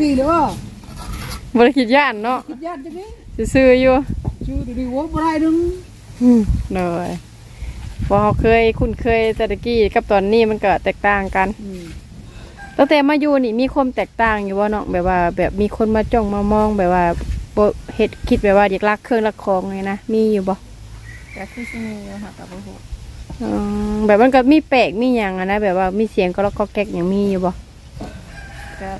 กี่เลยว่าบ่ได้คิดย่านเนาะคิดยากจังนี้ซื่อๆอยู่ชื่อดีๆว่าบ่ได้นึงอืมเลยพอเขาเคยคุ้นเคยแต่ตะกี้กับตอนนี้มันก็แตกต่างกันอืมตั้งแต่มาอยู่นี่มีความแตกต่างอยู่ว่าเนาะแบบว่า แบบมีคนมาจ้องมามองแบบว่าบ่เฮ็ดคิดแบบว่าอยากรักเครื่องรักของไงนะมีอยู่บ่ก็คือสิมีอยู่ค่ะกับบ่ฮู้อืมแบบมันก็มีแปลกมีหยังอะนะแบบว่ามีเสียงก็ล็อกก็แก๊กอย่างมีอยู่บ่ก็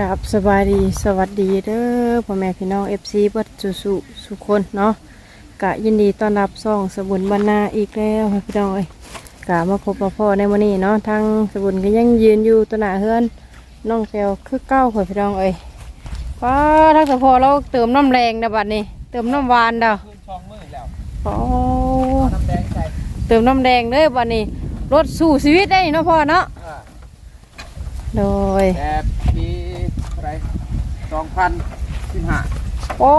กราบสบายดีสวัสดีเด้อพ่อแม่พี่น้อง FC เบัดสุสุสุคนเนาะกะยินดีต้อนรับซ่องสบุญบรรณาอีกแล้วค่ะพี่น้องเอ้ยกะมาพบกับพ่อในวันนี้เนาะทางสบุญก็ยังยืนอยู่ตัวหน้าเฮือนน้องเซลคือเก้าค่ะพี่น้องเอ้ยป้าทักษะพอเราเติมน้ำแรงนะบัดนี้ เติมน้ำหวานเด้อคืนช่องมือแล้วโอ้เอาน้ำแดงใส่เติมน้ำแดงเลยบัดนี้รถสู่ชีวิตได้เนาะพ่อเนาะอ่าโดยแต่ปีอะไรส องพันสิบห้าโอ้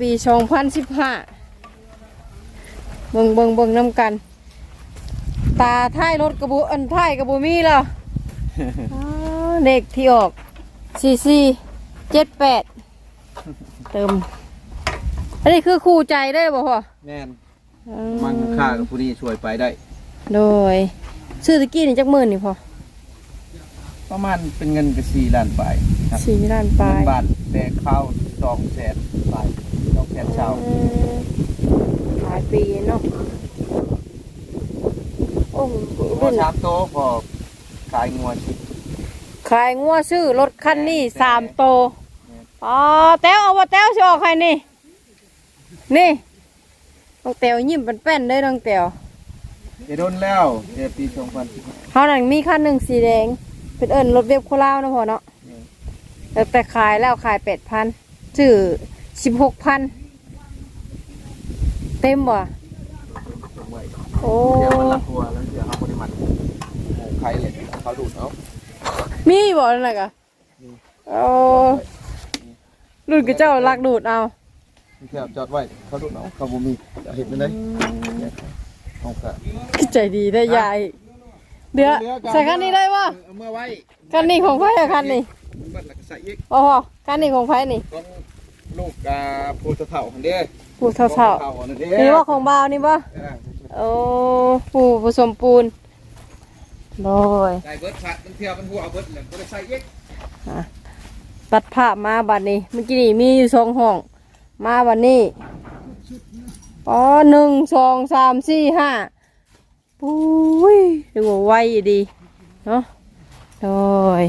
ปีสองพันสิบห้าเบิ่งเบิ่งเบิ่งน้ำกัน ตาท้ายรถกระบุอันท้ายกระบุมีแล้วอ๋อเด็กที่ออกสี่สี่เจ็ดแปดเติม อันนี้คือคู่ใจได้บ่พ่อแม่นอืมันค่ากับผู้นี้ช่วยไปได้ โดย ซื้อตะกี้นี่จักหมื่นนี่พอ ประมาณเป็นเงินกับสี่ล้านไปครับสี่ล้านปลาเงิยนบาทแต่ข้าวสองแสนไปสองแสนเช้าอืมหลายปีเนาะโอ้พอรุ่นชามโตะพอขายงัวชิขายงัวซื้อรถคันนี้สามโตแม่นอ๋อแต้วเอาว่าแต้วสิออกใครนี่ นี่น้องแต้วยิ้มเป็นแป้นเลยน้องแต้วเดี๋ยวโดนแล้วเดี๋ยวปีสองพันสิบห้าเขานั่นมีคันหนึ่งสีแดง เป็นเอิญรถเว็บโคราชนะพอเนาะอืมแต่แต่ขายแล้วขายแปดพันซื้อสิบหกพันเต็มบ่ลงไว้โอ้เดี๋ยวมันรักตัวแล้วเดี๋ยวเขาบริมันหมูใครเลยเขาดูดเอามีบ่นั่นน่ะกะโอ้รุ่นกับเจ้าลักดูดเอาแค่จอดไว้เขาดูดเอาเขาบ่มีจะเห็นไหมเลยเอากะใจดีได้ยาย เดี๋ยวใส่คันนี้ได้ป่ะเอาเมื่อไว้คันนี้ของไผอะคันนี้บัดแล้วก็ใส่อีกโอ้โหคันนี้ของไผนี่ ต้องลูกกาโพธิ์เถ่าคนเด้ปูเท่าเท่าเถ่านั่นเด้ๆนี่ว่าของบ่าวนี่ป่ะเออโอ้ปูผสมปูนโดยใส่เบิดผัดมันเที่ยวมันหัวเอาเบิดแล้วก็ได้ใส่อีกตัดภาพมาบัดนี้เมื่อกี้นี่มีอยู่สองห้อง มาบัดนี้อ๋อหนึ่งสองสามสี่ห้า ปุ้ยดูว่าไวดี เนาะโดย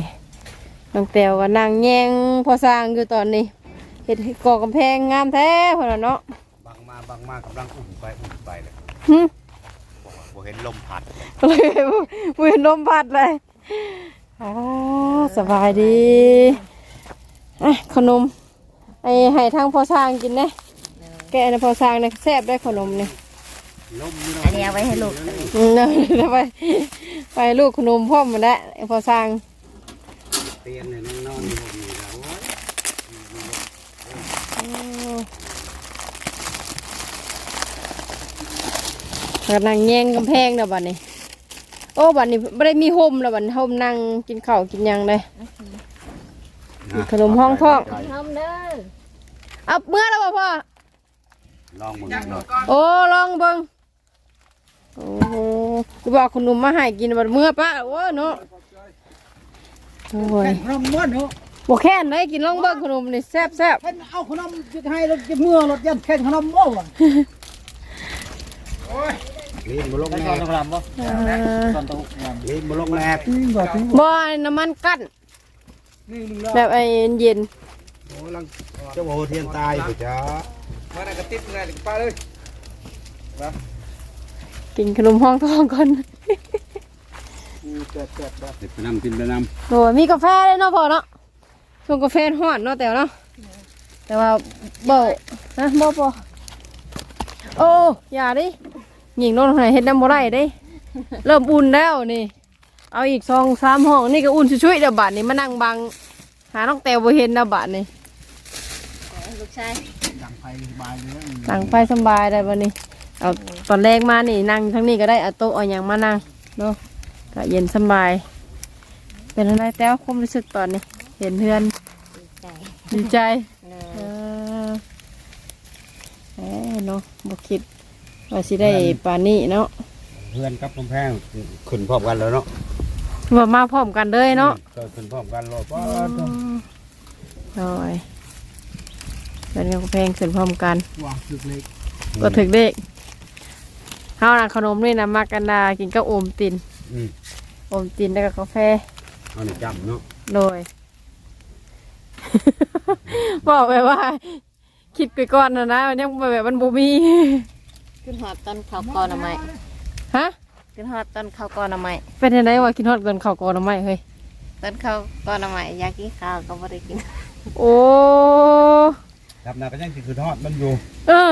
น้องแต้วก็นั่งแยงพอสร้างอยู่ตอนนี้เห็ดให้ก่อกำแพงงามแท้พอแล้วเนาะบังมาบังมากำลังอุ่นไปอุ่นไปเลยหึบ่เห็นลมพัดเลยมือลมพัดเลยอ๋อสบายดีอะขนมไอ้ให้ทางพอสร้างกินนะแกะนะพอสร้างนะแซ่บได้ขนมนี่ลมอยู่ อันนี้เอาไว้ให้ลูกอืมเดี๋ยวไปไปลูกขนมพ่อมมาแล้วไอ้พอสร้างเตียนเนี่ยนั่งนอนอยู่ผมนี่แล้วโอ้ยกำลังแย่งกำแพงเด้อบัดนี้ โอ้บัดนี้ไม่ได้มีห่มแล้วบัดนี้ห่มนั่งกินข้าวกินหยังเลยขนมห้องท้อง ทำเด้อเอาเมื่อแล้วบ่พ่อ ลองมึงหน่อยโอ้ลองเบิ่ง โอ้โหกูบอกขนมมาให้กินบัดเมื่อปะโอ้เนาะโอ้ยขนมม้วนเนาะบ่แค่นเลยกินลองเบิ่งขนมนี่แซ่บแซ่บเพิ่นเอาขนมจะให้รถจะเมื่อรถยันแข่งขนมโอ้ว่ะลีนบ่ลงได้แนตอนบกลางบ่อ่าตอนตกงานลีนบ่ลงแนบจริงบ่จริงบ่น้ำมันกั้นนี่นึงแล้วแบบไอ้เย็นโอ้ลังเจ้าโอเทียนตายไปจ้ามาได้กระติบเลยไปเลย กินขนมห้องท้องก่อนอือแซ่บแซ่บแซ่บเด็กไปนำกินไปนโอ้ยมีกาแฟเลยเนาะพอเนาะช่วงกาแฟฮ้อนเนาะแต่ว่าเนาะแต่ว่าบ่นะบ่พอโอ้อย่าดิหญิงโดนไหนเฮ็ดน้ำบ่ได้เด้ เริ่มอุ่นแล้วนี่ เอาอีกสองสามห้องนี่ก็อุ่นช่วยๆเดี๋ยวบาดนี้มานั่งบัง หาน้องแตวบ่เห็นนะบาดนี้ลูกชายดังไฟสบายเลยตั้งไฟสำบายได้บ่นี่ เอาตอนแรกมานี่นั่งทั้งนี้ก็ได้เอาโต๊ะเอาหยังมานั่งเนาะก็เย็นสำบาย เป็นอะไรแต้วความรู้สึกตอนนี้ เห็นเพื่อนใจดีใจเลเอยอเอ้เนาะบ่คิดว่าสิได้ปานนี้เนาะเพื่อนกับกำแพงขึ้นพร้อมกันแล้วเนาะว่ามาพร้อมกันเลยเนาะก็ขึ้นพร้อมกันรอป้าโอ้ยเป็นกำแพงขึ้นพร้อมกันวางสึกเล็กก็ถึกเด็ก เฮาน่ะขนมนี่นะมักกันดากินกับโอมตินอืมโอมตินแล้วก็กาแฟเอาหนึ่งจำเนาะโดย บอกไปว่า คิดไปก่อนนะนะมันยังแบบมันบูมี ขึ้นหอดต้นข้าวกอนำไม้ฮะ ขึ้นหอดต้นข้าวกอนำไม้เป็นยังไงวะกินฮอดเกินข้าวก่อนหรือไม่เฮ้ย ต้นข้าวกอนำไม้อยากกินข้าวก็บ่ได้กินโอ้ รับนาก็ยังสิคือทอดมันอยู่ เออ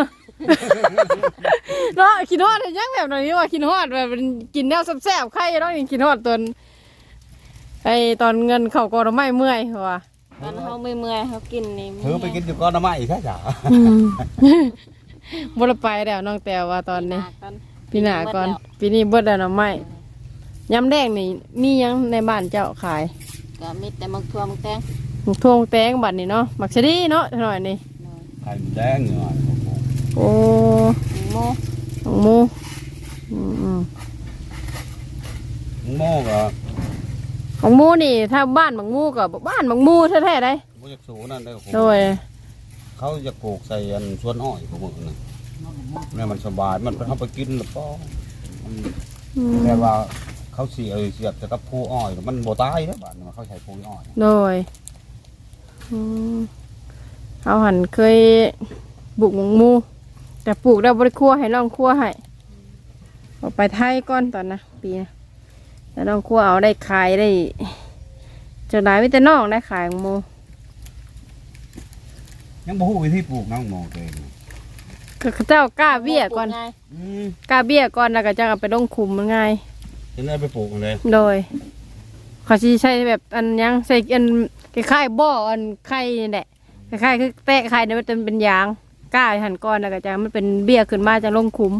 เนาะกินฮอดเห็นยังแบบไหนนี่ว่ากินฮอดแบบมันกินแนวแซ่บๆไข่เนาะยังกินฮอดตอนไอตอนเงินเข้าวก่อนหรือไม่เมื่อยว่ะตอนเฮาเมื่อยๆเฮากินนี่เธอไปกินอยู่ก้อนน้ำไม้ใช่จ้ะบ่ได้ไปแล้วน้องแต้วว่าตอนนี้ตอนปีหน้าก่อนปีนี้เบิดแล้วหน่อไม้ยำแดงนี่มีหยังในบ้านเจ้าขายก็มีแต่มักทั่วมักแตงหมักทวงแตงบัดนี่เนาะหมักชะดีเนาะหน่อยนี่ไข่หมูแดงเนาะ โอ้โมของหมูอืมโม่ก็ๆของหมูนี่ ถ้าบ้านบางหมูกับบ้านบางหมูแท้ๆได้บ่อยากสูนั่นได้อโดยเขาจะปลูกใส่อันสวนอ้อยของมึงน่ะเนี่ยมันสบายมันเขาไปกินแล้วก็มันอืมแต่ว่าเขาเสียเสียบแต่กับผู้อ้อยมันบ่ตายเด้อบ้านมันเขาใช้ผู้อ้อยโดยอืมเอาหันเคยบุกหมงหมู แต่ปลูกได้บริครัวให้น้องครัวให้เอาไปไทยก่อนตอนนะปีนะแล้วน้องครัวเอาได้ขายได้เจะได้ไม่แต่น้องได้ขายหมูยังบ่ฮู้วิธีปลูกน้องโมตัวเองก็เจ้ากล้าเบี้ยก่อนง่ายอืมกล้าเบี้ยก่อนแล้วก็จะเอาไปลงคุมมันง่าย จะได้ไปปลูกมันเลยโดยเขาชีใช้แบบอันยังใส่อันคล้ายๆบ่ออันไข่นี่แหละคล้ายๆคือแตะไข่เนี่ยมันเป็นเป็นยาง กล้าหันก้อนแล้วก็จะมันเป็นเบี้ยขึ้นมาจะลงคุม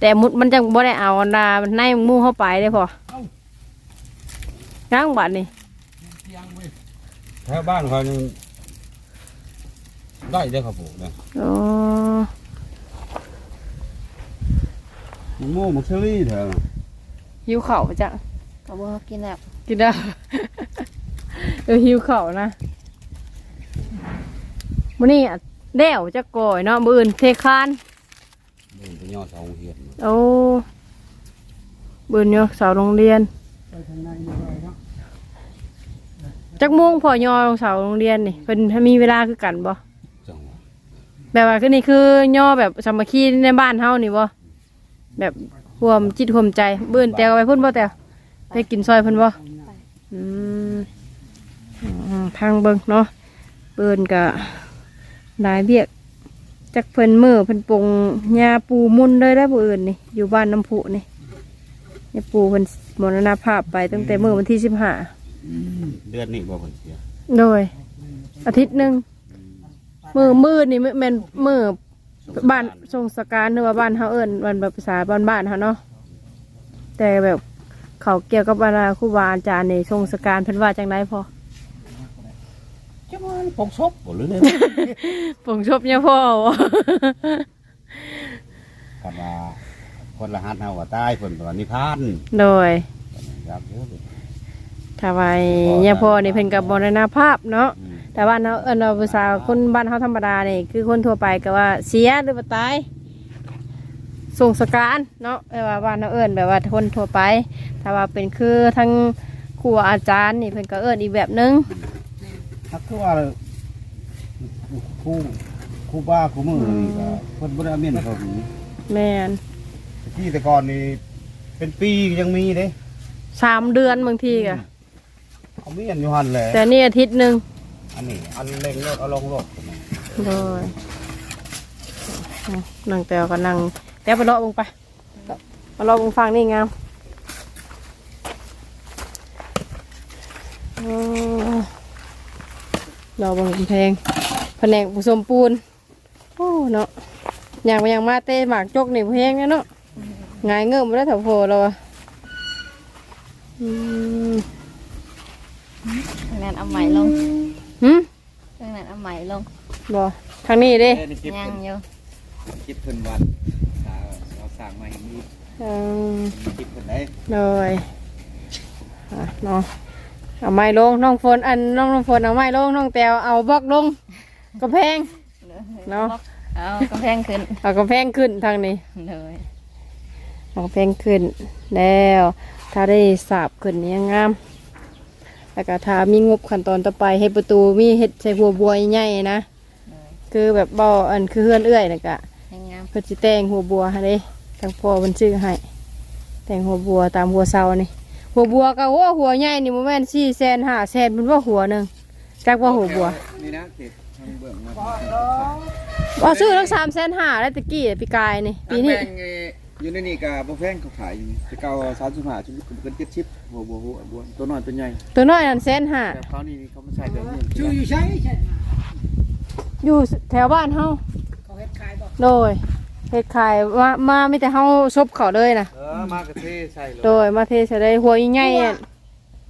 แต่มุดมันจังบ่ได้เอาอันนามันในหมู่เข้าไปได้พอย่างบัดนี่แถวบ้านเขานี่ได้เด้อเขาปลูกเนี่ยอ๋อมันโม่มันเชอรี่แถวน่ะหิวเข่าวปะจังก็บ่กินแล้วกินได้เออหิวเข่าวนะมื้อนี้ อะแด้วจะก่อยเนาะมื้ออื่นเทคานเดินไปย่อเสาเฮียนโอ้บืนเนาะเสาโรงเรียนจักโมงพอยอเสาโรงเรียนนี่เป็นถ้ามีเวลาคือกันบ่จังหวะแบบว่าคือนี่คือย่อแบบสามัคคีในบ้านเฮานี่บ่แบบรวมจิตรวมใจบืนแต่เอาไปพุ่นบ่แต่ไปกินซอยเพิ่นบ่อืมอืมทางเบิ่งเนาะเบิ่นก็ หลายเบียกจักเพิ่นมือเพิ่นปลงหญ้าปูมุนเลยได้อผู้อื่นนี่อยู่บ้านน้ำพุนี่ยาปูเพิ่นมรณภาพไปตั้งแต่มื้อวันที่15เดือนนี้บ่เพิ่นเสียโดย อาทิตย์หนึ่งมือมือนี่แม่นมือบ้านทรงสการหรือว่าบ้านเฮาเอิ้นวันแบบภาษาบ้านบ้านๆเฮาเนาะแต่แบบเขาเกี่ยวกับบรรดาครูบาอาจารย์ในทรงสการเพิ่นว่าจังไดพอ จังว่าปกศพบ่หรือเนี่ยปงชบเนี่ยพ่อวะกันว่าคนละหัสเฮาว่าตายเพิ่นว่านิพพานโดยครับเด้อถ้าว่าเนี่ยพ่อนี่เพิ่นกับบรณภาพเนาะอืมแต่บ้านเฮาเอิ้นเอาภาษาคนบ้านเฮาธรรมดานี่คือคนทั่วไปก็ว่าเสียหรือว่าตายส่งสการเนาะแต่ว่าบ้านเฮาเอิ้นแบบว่าคนทั่วไป ถ้าว่าเป็นคือทั้งครูอาจารย์นี่เพิ่นก็เอิ้นอีกแบบหนึง ถ้าคือว่าครูครูบ้าครูมือนี่ก็เพิ่นบ่ได้เอาเมียนเขาหนีแม่นที่แต่ก่อนนี่เป็นปียังมีเด้สามเดือนบางทีก็เอาเมียนอยู่หั่นแหละแต่นี่อาทิตย์หนึ่งอันนี้อันเล็งรถเอาลงรถเลยนั่งแตวก็นั่งแตวไปเลาะลงไปมาเลาะลงฟังนี่งามอ๋อเราบางกำแพงแผนกผสมปูนโอ้เนาะอย่างมาอย่างมาเตะหมากจกนี่เพลงเนี่ยเนาะงายเงื่อมแล้วแถวโพเราอะอืมทางนั้นเอาใหม่ลงหืมทางนั้นเอาใหม่ลงบ่ทางนี้เด้เอ้ยนี่คลิปยังเพิ่นอยู่คลิปเพิ่นวันสาวเราสั่งมาให้มีเออคลิปเพิ่นได้เลยอะเนาะ เอาไม้ลงน้องฝนอันน้องน้องฝนเอาไม้ลงน้องแตวเอาบล็อกลงกระแพง เนาะ เอากระแพงขึ้นเอากระแพงขึ้นทางนี้เลยเอากระแพงขึ้นแล้ว ถ้าได้สาบขึ้นเนี้ยงามแล้วก็ถ้ามีงบขั้นตอนต่อไปให้ประตูมีเห็ดใส่หัวบัวใหญ่ๆนะเลยคือแบบเบาอันคือเฮือนเอื้อยนะกะให้งามเพื่อจะแต่งหัวบัวให้เด้ทางพ่อมันชื่อให้แต่งหัวบัวตามหัวเสานี่ หัวบัวก็หัวหัวใหญ่นี่โมแม่นสี่แสนห้าแสนมันว่าหัวหนึ่งจักว่าหัวบัวนี่นะเด็ดทางเบื้องมาว่าซื้อทั้งสามแสนห้าแล้วตะกี้ปีกายนี่ปีนี้ทางแป้งเอ่ออยู่ในนี่ก็บ่แพงเขาขายอยู่นี่จะเก่า35ชุดเกิน70หัวบัวหัวบัวตัวน้อยตัวใหญ่ตัวน้อยนั่นแสนห้าแต่เขานี่เขามาใส่แบบนี้ชื่ออยู่ใช่ใช่อยู่แถวบ้านเฮาเขาเฮ็ดขายบ่โดย เฮ็ดขายมามามีแต่เฮาซบเขาเลยนะเออมากระเทใส่เลยโดยมาเทใส่ได้หัวใหญ่ๆอะ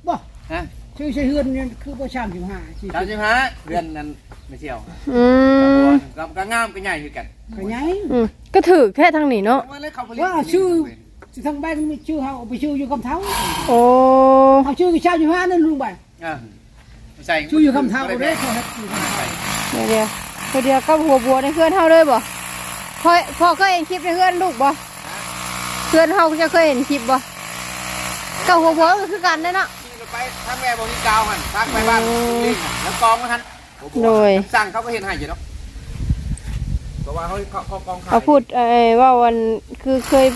บ่ฮะชื่อใช่เฮือนเนี่ยคือบ่ชามสิบห้าสี่สามสิบห้าเดือนนั้นไม่เชี่ยวอืมกับก็งามก็ใหญ่คือกันก็ไงอืมก็ถือแค่ทางนี้เนาะว่าเลยเขาผลิตว่าชื่อสิทางบ้านมีชื่อเฮาเอาไปชื่ออยู่คำเท้าโอ้เอาชื่ออยู่ชามสิบห้านั่นลุงบ่อะใส่ชื่ออยู่คำเท้าเด้เขาเฮ็ดอยู่คำเท้าเดี๋ยวเดียวตัวเดียวก็หัวบัวในเพื่อนเฮาเลยบ่ พ่อพ่อเคยเห็นคลิปในเพื่อนลูกบ่เพื่อนเฮาจะเคยเห็นคลิปบ่ก็หัวบัวก็คือกันเด้อเนาะไปทางแม่บอกมีกาวหันทางไปบ้านลิงแล้วกองมาทันโดยสั่งเขาก็เห็นให้อยู่เนาะเพราะว่าเขาเขาเขากองขายเขาพูดเอ้ยว่าวันคือเคย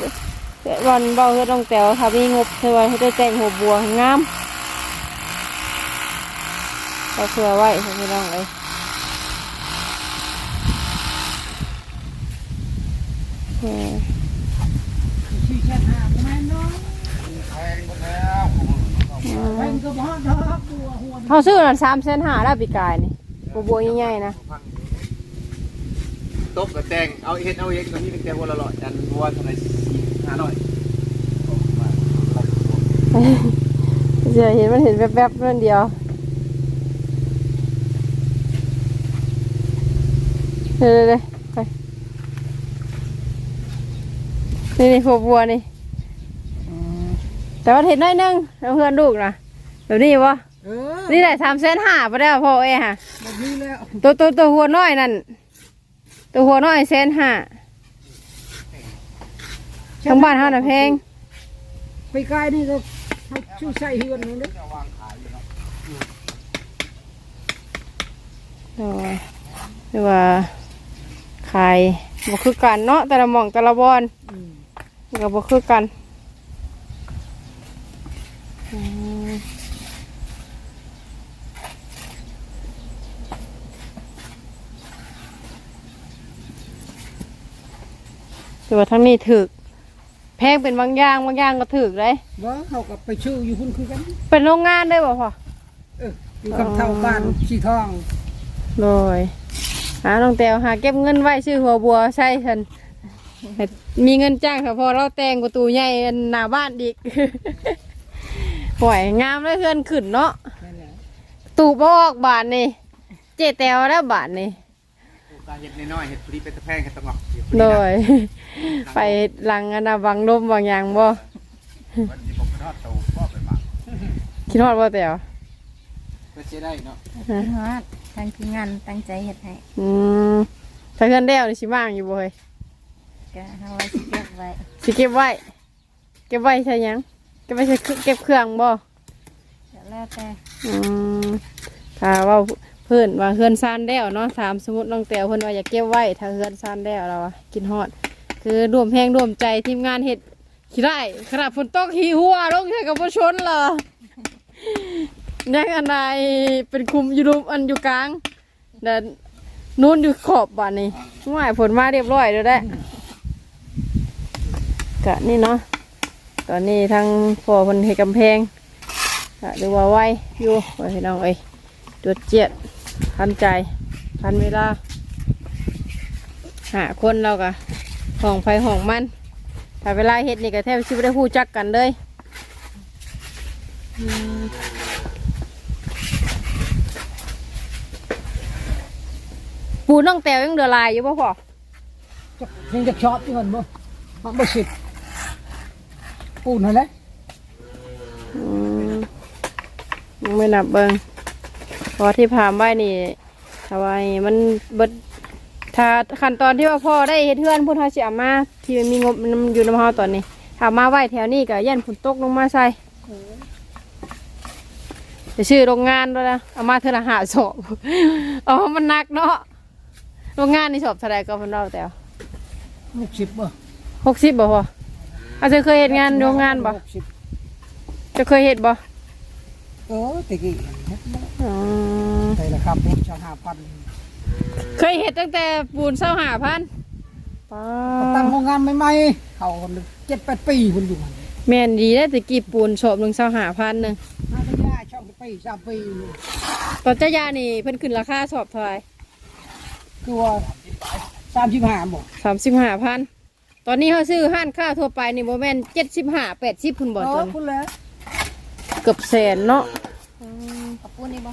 วันเบาเฮือต้องแต่ว่าค่ะมีงบเธอว่าให้ได้แต่งหัวบัวให้งามเราเผื่อไว้ให้พี่น้องเลยเออชื่อแค่ห้าประมาณน้อยแพงหมดแล้ว แพงก็บ่ฮอดดอกตัวหัว เขาซื้อนั่นสามเส้นหาแล้วปีกายนี่หัวบัวใหญ่ๆนะตบกับแตงเอาเห็ดเอาเองตอนนี้เป็นแตงวัวละร้อยอันวัวเท่าไหร่ห้าร้อยเดี๋ยวเห็นมันเห็นแวบๆนั่นเดียวเดี๋ยวๆๆไป นี่นี่หัวบัวนี่ แต่ว่าเห็นน้อยหนึงแล้วเพื่อนลูกนะแบบนี้วะเออนี่แหละสามเส้นห้าไปแล้วพ่อเอ้ฮะแบบนี้แล้วตัวตัวตัวหัวน้อยนั่น ตัวหัวน้อยเส้นห้าทั้งบ้านเฮาน่ะแพงไปกายนี่ก็เขาชื่อใส่เฮือนนั่นเด้อโอ้ยหรือว่าขายบ่คือกันเนาะแต่ละหม่องแต่ละบอน ก็บ่คือกันอืมแต่ว่าทั้งนี้ถึก แพงเป็นบางอย่างบางอย่างก็ถึกเลยบ่เขาก็ไปชื่ออยู่พุ่นคือกัน เป็นโรงงานได้บ่พ่อเอออยู่คำเท้าบ้านสีทองโดยหาน้องแตวหาเก็บเงินไว้ชื่อหัวบัวใช่ฉันให้ มีเงินจ้างค่ะพอเราแต่งประตูใหญ่อันหน้าบ้านอีกห่วยงามแล้วเพื่อนขึ้นเนาะนั่นแหละตูบออกบาทนี่เจแตวแล้วบาทนี่การเห็ดน้อยๆเห็ดพลีเป็นตะแพงเห็ดตะงอกโดยไปหลังอันน่ะบังลมบางอย่างบ่วันที่ผมไปทอดเตาก็ไปหมักคิดฮอดบ่แตวเพื่อจะได้เนาะฮอดทางทีมงานตั้งใจเฮ็ดให้อืมถ้าเพื่อนเดียวนี่สิมางอยู่บ่เฮ้ย ก็เฮาไว้สิเก็บไว้สิเก็บไว้ เก็บไว้ใช่หยัง เก็บไว้ใช่เก็บเครื่องบ่ก็แล้วแต่อืมถ้าว่าเพื่อนว่าเฮือนซานแล้วเนาะถามสมมติน้องแตวเพื่อนว่าอยากเก็บไว้ ถ้าเฮือนซานแล้วเราอะกินฮอด คือรวมแพงรวมใจทีมงานเห็ดขี้ได้ขนาดฝนตกขี้หัวลงใส่กับผู้ชนเหรอยังอันใดเป็นคุมอยู่รุมอันอยู่กลางแต่นู้นอยู่ขอบบ้านนี่ว่าฝนมาเรียบร้อยแล้วแหละ กะนี่เนาะตอนนี้ทั้งพ่อคนเห็ดกำแพงกะดูว่าไวอยู่ไว้พี่น้องเอ้ยจวดเจียดทันใจทันเวลาหาคนเราก็ห้องไฟห้องมันแต่เวลาเฮ็ดนี่ก็แทบชิบได้ฮู้จักกันเลยปูน้องแตวยังเดือดลายอยู่ป่ะพ่อจักยังจะชอบที่มันบ่มันบ่สิบ ปูนั่นแหละอืมยังไม่นับเบิงเพราะว่าที่พามไว้นี่ถ้าไว้มันเบิดถ้าขั้นตอนที่ว่าพ่อได้เฮ็ดเทือนพุ่นเฮาสิเอามา ที่มันมีงบมันอยู่ในเฮาตอนนี้ถ้ามาไว้แถวนี้ก็ยันฝนตกลงมาใส่จะชื่อโรงงานด้วยนะเอามาเทอละหาศพเอามันหนักเนาะโรงงานนี่ศพเท่าไรก็เพิ่นเราแต่หกสิบบ่หกสิบบ่พอ อาจจะเคยเห็นงานโรงงานบ่หกสิบจะเคยเห็นบ่เออตะกี้อ๋อใส่ราคาปูชาวห้าพันเคยเห็นตั้งแต่ปูนเศร้าหาพันป้าตั้งโรงงานใหม่ๆเขาเจ็ดแปดปีคนอยู่มันแม่นดีได้แต่กี่ปูนชอบหนึ่งเศร้าหาพันหนึ่งน่าจะยาช่องปีสามปีตอนเจ้ายานี่เพิ่นขึ้นราคาสอบเท่าไหร่คือว่าสามสิบห้าบ่สามสิบห้าพันต อนนี้เขาซื้อห้านข้าวทั่วไปนี่โมแมนเจ็ดสิบห้าแปดสิบพุ่นบ่เอตออนคุณแล้วเกือบแสนเนาะขอบคุณนี่บ่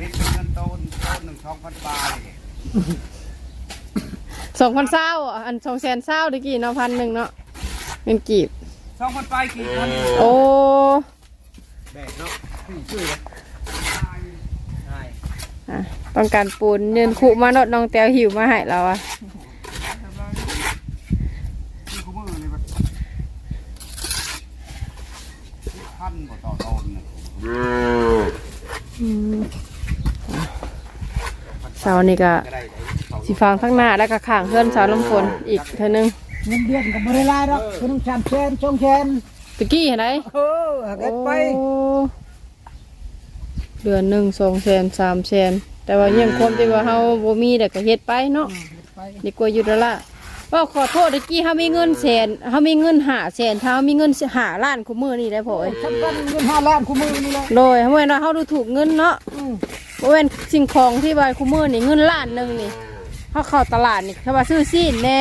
ลิตรเงินต้นต้นหนึ่งสองพันบาทสองพันเศร้าอะอันสองแสนเศร้าตะกี้เนาะพันหนึ่งเนาะเงินกีบสองพันไปกี่พันโอ้แบกเนาะอะต้องการปูนเงินขุมาเนาะน้องแตวหิวมาให้เราอะ ที่กูมือนี่แบบพันกว่าต่อต้น เนี่ยอืมเสานี่ก็ก็ได้ไอ้เขาสีฟางข้างหน้าแล้วก็ข้างเพื่อนเสาลำฝนอีกเท่านึงเงินเดือนก็บ่ได้หลายดอกคือต้องสามแสนสองแสนตะกี้เห็นไหมเออหาเกิดไปโอ้เดือนหนึ่งสองแสนสามแสนแต่ว่ายังความที่ว่าเฮาบ่มีแต่ก็เฮ็ดไปเนาะไปดีกว่าอยู่แล้วล่ะ ว่าขอโทษตะกี้เฮามีเงินแสนเฮามีเงินหาแสนถ้าเฮามีเงินหาล้านคุมื้อนี่ได้พอเอ้ยทำกันเงินห้าล้านคู่มือนี่แหละโดยเฮาเห็นว่าเฮาดูถูกเงินเนาะอืมบ่แม่นสิ่งของที่ว่าคุมื้อนี่เงินล้านหนึงนี่เฮาเข้าตลาดนี่ถ้าว่าซื้อซีนแน่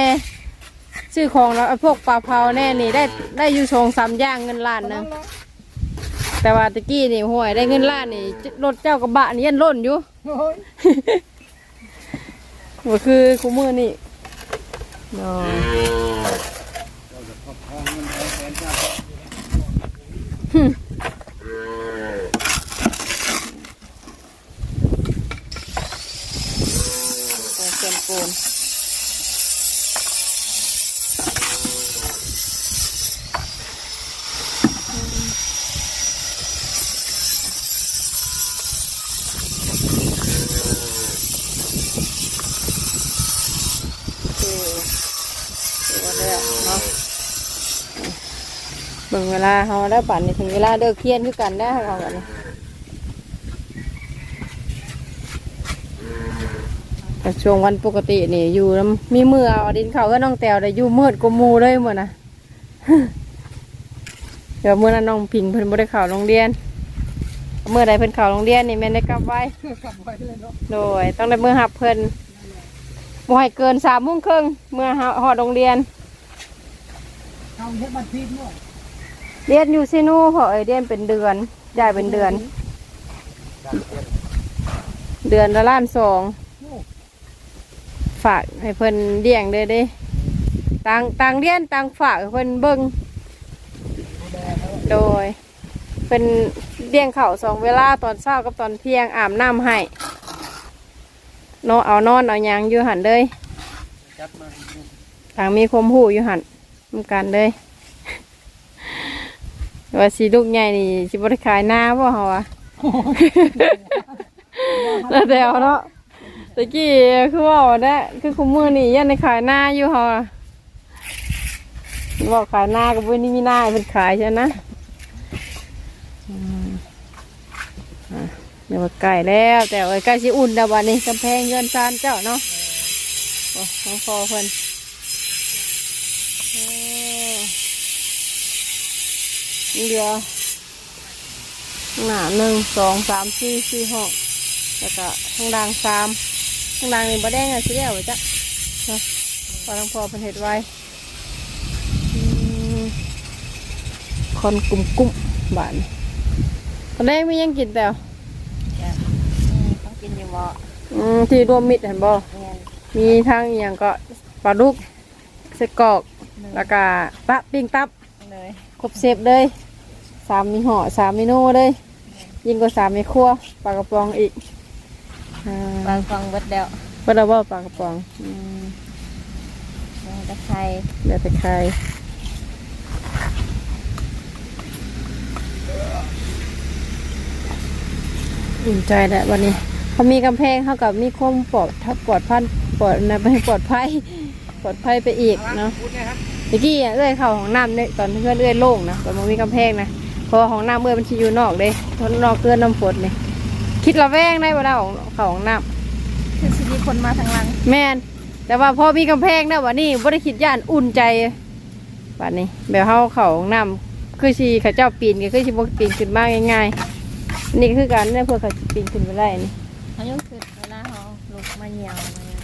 ซื้อของแล้วพวกปลาเผาแน่นี่ได้ได้อยู่สองสามอย่างเงินล้านหนึงแต่ว่าตะกี้นี่ห่วยได้เงินล้านนี่รถเจ้ากระบะนี่ยันล่นอยู่โอ้ย ก็คือคู่มือนี่ เนาะหึโอ้เต็มปูนคือคือว่าแล้วเนาะเบิ่งเวลาเฮาได้ปั่นนี่ถึงเวลาเลิกเที่ยนคือกันได้เรากันนี่แต่ช่วงวันปกตินี่อยู่น้ำมีมือเอาดินเขาก็น้องแตวได้อยู่มืดกว่าหมูเลยหมดนะเดี๋ยวเมื่อนั้นน้องพิงเพิ่นบ่ได้เข้าโรงเรียน เมื่อใดเพิ่นเข้าโรงเรียนนี่แม่นได้กลับไว้กลับไปเลยเนาะโดยต้องได้เมื่อหับเพิ่นบ่ให้เกินสามโมงครึ่งเมื่อหอดโรงเรียนเอาเฮ็ดบัตรทีมเนาะ เรียนอยู่ซินูพอเอยเรียนเป็นเดือนจ่ายเป็นเดือน เดือนละล้านสองฝากให้เพิ่นเลี้ยงเด้อเด้ต่างต่างเรียนต่างฝากให้เพิ่นเบิ่งโดยเป็นเลี้ยงข้าวสองเวลาตอนเช้ากับตอนเที่ยงอาบน้ำให้เนาะเอานอนเอาหยังอยู่หันเลยจัดมาต่างมีความหูอยู่หันทำกันเลย ว่าสีลูกใหญ่นี่สิบริขายหน้าบ่เหรอวะแล้วแต่เอาเนาะตะกี้คือว่าได้คือคุมมือนี่ยันในขายหน้าอยู่เหรอบอกขายหน้ากับเว้นนี่มีหน้าให้เป็นขายใช่นะอืมอะเดี๋ยวว่าไก่แล้ว แต่ว่าไก่สิอุ่นแล้ววันนี้กำแพงเงินซานเจ้าเนาะโอ้น้องพอเพิ่น โอ้ เหลือหนาหนึ่งสองสามสี่สี่ห้องแล้วก็ข้างล่างสามข้างล่างนี่บ่แดงอะสิแล้วจ้ะเนาะพอทางพอเพิ่นเฮ็ดไว้อืมคนกลุ่มกุ้มบานตอนแรกมียังกินแต่วจ้ะต้องกินอยู่บ่อืมที่รวมมิตรเห็นบ่แม่นมีทั้งอหย่างก็ปลาดุกเสกกรอกแล้วก็ปลาปิ้งตับเลยครบเซฟเลย สามมีห่อสามเมนูเลย ยิ่งกว่าสามมีครัวปลากระป๋องอีกอ่าบางฟังเบิดแล้วเพื่อนเราว่าปลากระป๋องอืมบางตะไคร้เดี๋ยวแต่ใครอุ่นใจแหละวันนี้เขามีกำแพงเท่ากับมีคมปลอดทับปลอดพันปลอดนะไม่ให้ปลอดภัยปลอดภัยไปอีกเนาะ เมื่อกี้อะเอ้ยเข้าห้องน้ำเนี่ยตอนเพื่อนเอ้ยโล่งนะตอนมันมีกำแพงนะ เพราะว่าห้องน้ำเอ้ยมันชิอยู่นอกเลยเพราะนอกเกินน้ำฝนเลยคิดระแวงได้เวลาของเข้าห้องน้คือสิมีคนมาทางหลังำแม่นแต่ว่าพอมีกำแพงนะวันนี้บ่ได้คิดย่านอุ่นใจวันนี้แบบเข้าเข้าห้องน้ำคือชีเขาเจ้าปีนก็คือชีบ่ปีนขึ้นมาง่ายๆอันนี่ก็คือการเนี่ยเพื่อเขาสิปีนขึ้นไปได้นี่เขายกคือเวลาเขาลุกมาเหยียวมาเนี่ย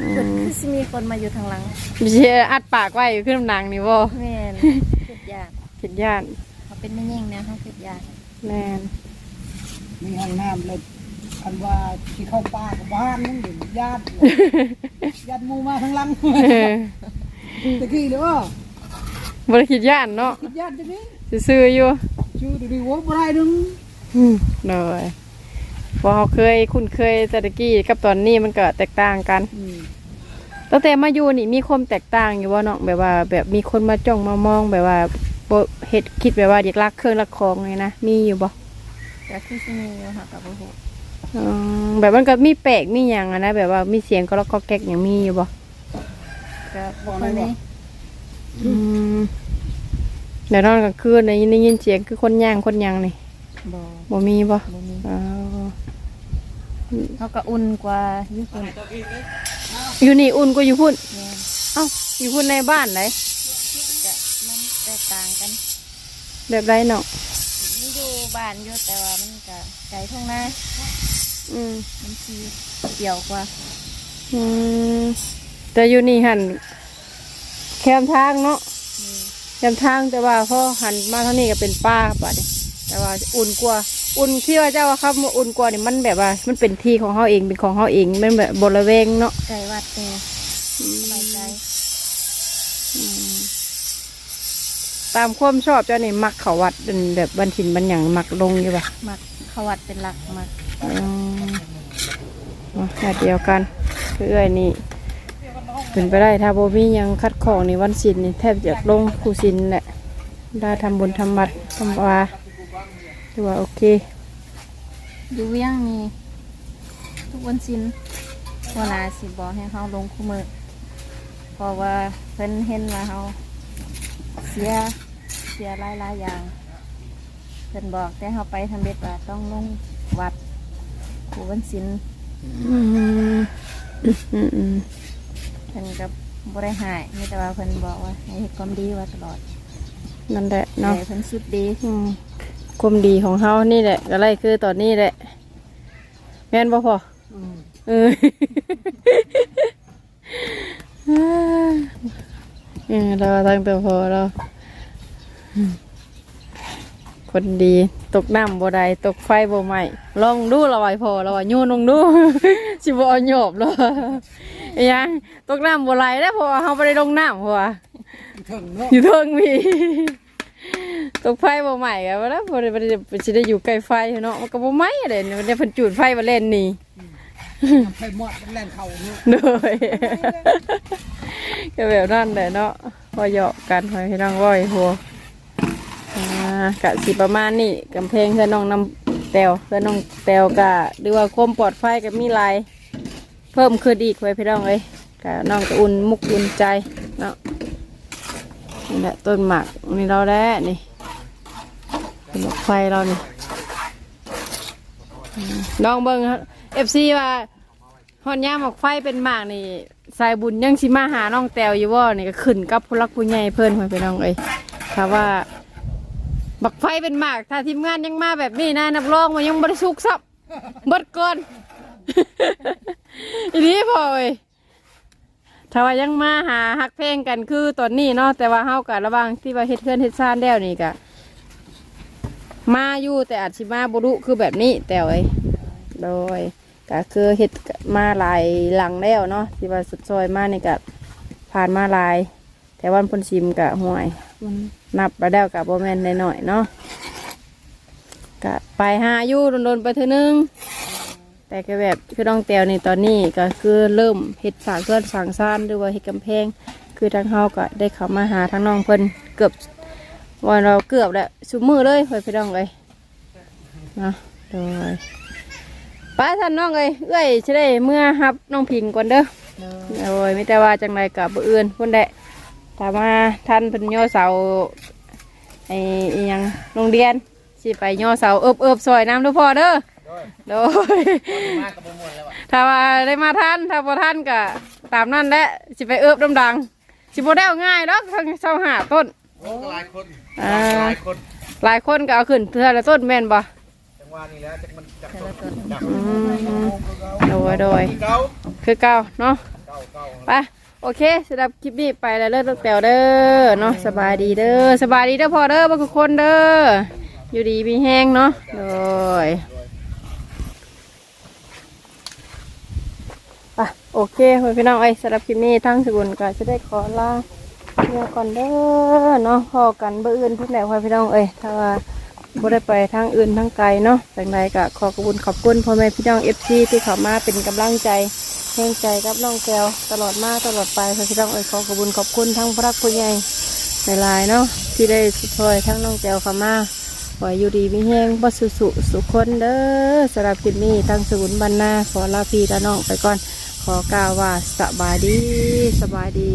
อืคือมคือสิมีคนมาอยู่ทางหลังไม่ใช่อัดปากไว้ขึ้นน้ำหนังนี่บ่แม่นคิดยากคิดย่าน เขาเป็นแม่ยิ่งนะเขาคิดยากแม่นมีห้องน้ำเลยอันว่าที่เข้าป่ากับบ้านนั่นเองญาติญาติหมูมาทั้งหลังเออตะกี้เลยว่าบ่ได้คิดย่านเนาะญาติจะนี้ซื่อๆอยู่ชื่อดีๆว่าบ่ได้ดึงเลยพอเขาเคยคุ้นเคยแต่ตะกี้กับตอนนี้มันก็แตกต่างกันอืมตั้งแต่มาอยู่นี่มีความแตกต่างอยู่ว่าเนาะแบบว่า แบบมีคนมาจ้องมามองแบบว่า บ่เฮ็ดคิดแบบว่าอยากรักเครื่องรักของเลยนะมีอยู่บ่แต่คือสิมีอยู่ค่ะกับโอ้โหอืมแบบมันก็มีแปลกมีหยังอะนะแบบว่ามีเสียงก็แล้วก็แก๊กอย่างมีอยู่บ่ก็บ่ค่อยมีอืมเดี๋ยวนอนกลางคืนได้ยินได้ยินเสียงคือคนย่างคนหยังนี่บ่บ่มีบ่บ่มีอ๋อเขาก็อุ่นกว่าอยู่คนอยู่นี่อุ่นกว่าอยู่พุ่นแม่นเอ้าอยู่พุ่นในบ้านไหนก็มัน แตกต่างกันแบบไรเนาะมีอยู่บ้านอยู่แต่ว่ามันก็ไกลทุ่งนาอืมมันสีเกี่ยวกว่า อืมแต่อยู่นี่หันแคมทางเนาะแคมทางแต่ว่าพอหันมาทางนี้ก็เป็นป่าป่านี่แต่ว่าอุ่นกว่าอุ่นที่ว่าเจ้าว่าครับว่าอุ่นกว่านี่มันแบบว่า มันเป็นที่ของเขาเองเป็นของเขาเองมันแบบบริเวณเนาะไกลวัดเนี่ยสบายใจ ตามความชอบเจ้านี่มักเขาวัดเป็นแบบบันทินบันหยังมักลงอยู่ป่ะมักเขาวัดเป็นหลักมักอืมอ๋อแบบเดียวกันคือเอ้อยนี่เป็นไปได้ถ้าโบมีหยังคัดของนี่วันศิลนี่แทบจะลงครูศิลแหละได้ทำบุญทำบัตรทำวาถือว่าโอเคอยู่เวียงนี่ทุกวันศิลหัวหน้าสิบอกให้เขาลงคู่มือเพราะว่าเพิ่นเห็นว่าเขาเสีย เสียหลายหลายๆอย่างเพิ่นบอกแต่เขาไปทำเบ็ดว่าต้องลงวัดคู่วันศิลอืมอืมอืมเพิ่นกับบริหายมีแต่ว่าเพิ่นบอกว่าให้เฮ็ดความดีไว่าตลอดนั่นแหละเนาะแต่เพิ่นสุดดีอืมความดีของเฮานี่แหละก็ไรคือตอนนี้แหละ แม่นบ่พออืมเออ เออเราตั้งแต่พอเราอืม คนดีตกน้ำบ่ได้ตกไฟบ่ไหม้ลองดูเราไว้พอเราว่าโยนลงดูสิบ่เอาหยอบหรอไอ้ยังตกน้ำบ่ไหลได้วเพราะว่าเฮาบ่ได้ลงน้ำเพราะว่าถึงเนาะอยู่เทิงมีตกไฟบ่ใหม่กันแล้วพอได้บ่ได้สิได้อยู่ใกล้ไฟเนาะมันก็บ่ไหม้เลยมันได้เพิ่นจุดไฟมาเล่นนี่ไฟหมดมันแล่นเข่าเนาะโดยก็แบบนั้นแหละเนาะพอเหยาะกันพอพี่น้องว่อยหัว อ่ากะสิประมาณนี้กำแพงเพื่อน้องน้ำแตวเพื่อน้องแตวกะหรือว่าความปลอดภัยก็มีหลาย เพิ่มขึ้นอีกไว้พี่น้องเอ้ยกะน้องก็อุ่นมุกอุ่นใจเนาะนี่แหละต้นหมากนี่เราได้นี่เป็นดอกไฟเรานี่อืมน้องเบิ้งเอฟซีว่าฮอนยามอกไฟเป็นหมากนี่สายบุญยังสิมาหาน้องแตวอยู่ว่านี่ก็ขึ้นกับผู้รักผู้ใหญ่เพิ่นไปน้องเอ้ยถ้าว่า บักไฟเป็นหมาก ถ้าทีมงานยังมาแบบนี้นะนับรองว่ายังบริสุกซับเบิดก่อนอีนี้พอเว้ยถ้าว่ายังมาหาฮักเพลงกันคือตอนนี้เนาะแต่ว่าเฮากับระวังที่ว่าเฮ็ดเพื่อนเฮ็ดซ่านแล้วนี่กะมาอยู่แต่อาจสิมาบ่รู้คือแบบนี้แต่เอ้ยโดยก็คือเฮ็ดมาหลายหลังแล้วเนาะที่ว่าสุดซอยมานี่ก็ผ่านมาหลาย แต่วันพ้นชิมกะห่วยมัน นับไปแล้วกะบ่แม่นน้อยๆเนาะกะไปหาอยู่โดนๆไปเทื่อนึง แต่ก็แบบคือน้องแตวนี่ตอนนี้ก็คือเริ่มเฮ็ดฝากเพื่อนฝังซ่านหรือว่าเฮ็ดกำแพง คือทางเฮาก็ได้เข้ามาหาทางน้องเพิ่นเกือบวันเราเกือบแล้วสุมือเลยเฮ้ยพี่น้องเอ้ยเนาะโดยไป้าท่านน้องเอ้ยเอ้ยจะได้เมื่อฮับน้องพิงก่อนเด้อโอ้ยไม่แต่ว่าจังไรกับบ่อื่นพุ่นแดะ ถามมาท่านเพิ่นย่อเสาไอ้อิหยังโรงเรียนสิไปย่อเสาเอิบเอิบซอยน้ำเด้อพ่อเด้อโดยถ้าว่าได้มาท่านถ้าบ่ท่านก็ตามนั่นแหละสิไปเอิบดำดังสิบ่ได้เอาง่ายดอกทั้งเสาหาต้นหลายคนอ่าหลายคนหลายคนก็เอาขึ้นเทื่อละต้นแม่นบ่จังหวะนี้แล้วจักมันจักต้นจักอืมโดยโดยเก่าคือเก่าเนาะเก่าเก่าไป โอเคสำหรับคลิปนี้ไปแล้วเลิกตั้งแต่เด้อเนาะสบายดีเด้อสบายดีเด้อพ่อเด้อบ่ทุกคนเด้ออยู่ดีมีแห้งเนาะโดยไปโอเคพี่น้องเอ้ยสำหรับคลิปนี้ทั้งสกุลก็จะได้ขอลาเมื่อก่อนเด้อเนาะพอกันเบื่ออื่นพุ่นแหละพี่น้องเอ้ยถ้าว่า บ่ได้ไปทางอื่นทางไกลเนาะแต่งใดก็ขอขอบคุณขอบคุณพ่อแม่พี่น้อง FC ที่เข้ามาเป็นกำลังใจแห่งใจกับน้องแก้วตลอดมาตลอดไปพี่น้องเอ่ยขอขอบคุณขอบคุณทั้งพระผู้ใหญ่หลายเนาะที่ได้สุดซอยทั้งน้องแก้วเข้ามาขออยู่ดีมีแห้งบ่สุสุสุคนเด้อสำหรับคลิปนี้ทั้งสกุลบรรณาขอลาพี่และน้องไปก่อน ขอกล่าวว่าสบายดีสบายดี